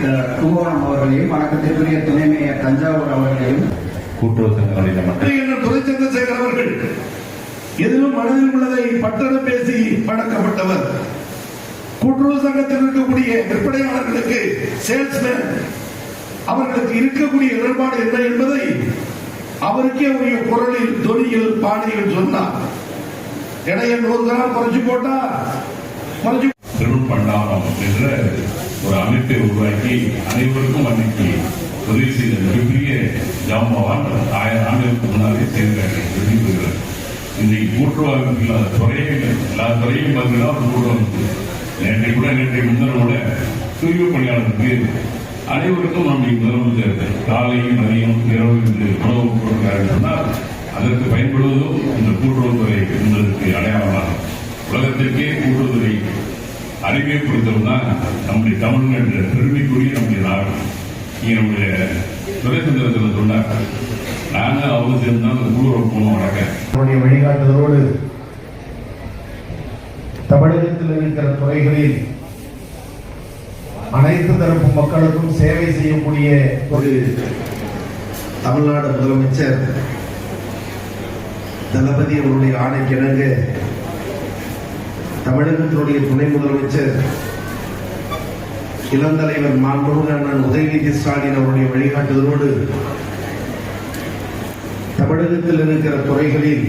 கும்பகோணம் அவர்களையும் வணக்கத்திற்குரிய துணை மேயர் தஞ்சாவூர் அவர்களையும். கூட்டுறவு சங்கங்களுடைய மட்ட என்ற துரை சந்திரசேகர் அவர்கள் எதிலும் மனதில் உள்ளதை பட்டண பேசி பழக்கப்பட்டவர். கூட்டுறவு சங்கத்தில் இருக்கக்கூடிய விற்பனையாளர்களுக்கு சேல்ஸ்மேன் அவர்களுக்கு இருக்கக்கூடிய இடர்பாடு என்ன என்பதை அவருக்கே உரிய குரலில் தொனியில் பாணியில் சொன்னார். இடைய நூறு கிராம் குறைச்சு போட்டா குறைச்சு திருள் பண்ணலாம் என்ற ஒரு அமைப்பை உருவாக்கி அனைவருக்கும் அன்னைக்கு உதவி செய்த மிகப்பெரிய ஜாமாவான் ஆயிரம் ஆண்டுகளுக்கு முன்னாலே செய்திருக்காங்க விரும்புகிறார் இன்றைக்கு கூட்டுறவு இல்லாத துறையே எல்லா துறையும் பார்த்தீங்கன்னா ஒரு கூட்டுறவு நேற்றை கூட நேற்றை முன்னர் கூட தூய்மை பணியாளருக்கு அனைவருக்கும் நம்முடைய முதலமைச்சர் காலை மதியம் இரவு என்று உணவு கொடுக்கிறார் சொன்னால் அதற்கு பயன்படுவதும் இந்த கூட்டுறவுத்துறை என்பதற்கு அடையாளமாகும். உலகத்திற்கே கூட்டுறவுத்துறை அறிவை கொடுத்தோம்னா நம்முடைய தமிழ் என்ற பெருமைக்குரிய நம்முடைய நாடு. இங்க நம்முடைய துறைச்சந்திரத்தில் சொன்னார். நாங்க அவங்க சேர்ந்தா அந்த போனோம் வணக்கம் அவருடைய வழிகாட்டுதலோடு தமிழகத்தில் இருக்கிற துறைகளில் அனைத்து தரப்பு மக்களுக்கும் சேவை செய்யக்கூடிய ஒரு தமிழ்நாடு முதலமைச்சர் தளபதி அவருடைய ஆணைக்கிணங்க தமிழகத்தினுடைய துணை முதலமைச்சர் இளந்தலைவர் மாண்புமிகு அண்ணன் உதயநிதி ஸ்டாலின் அவருடைய வழிகாட்டுதலோடு தமிழகத்தில் இருக்கிற துறைகளில்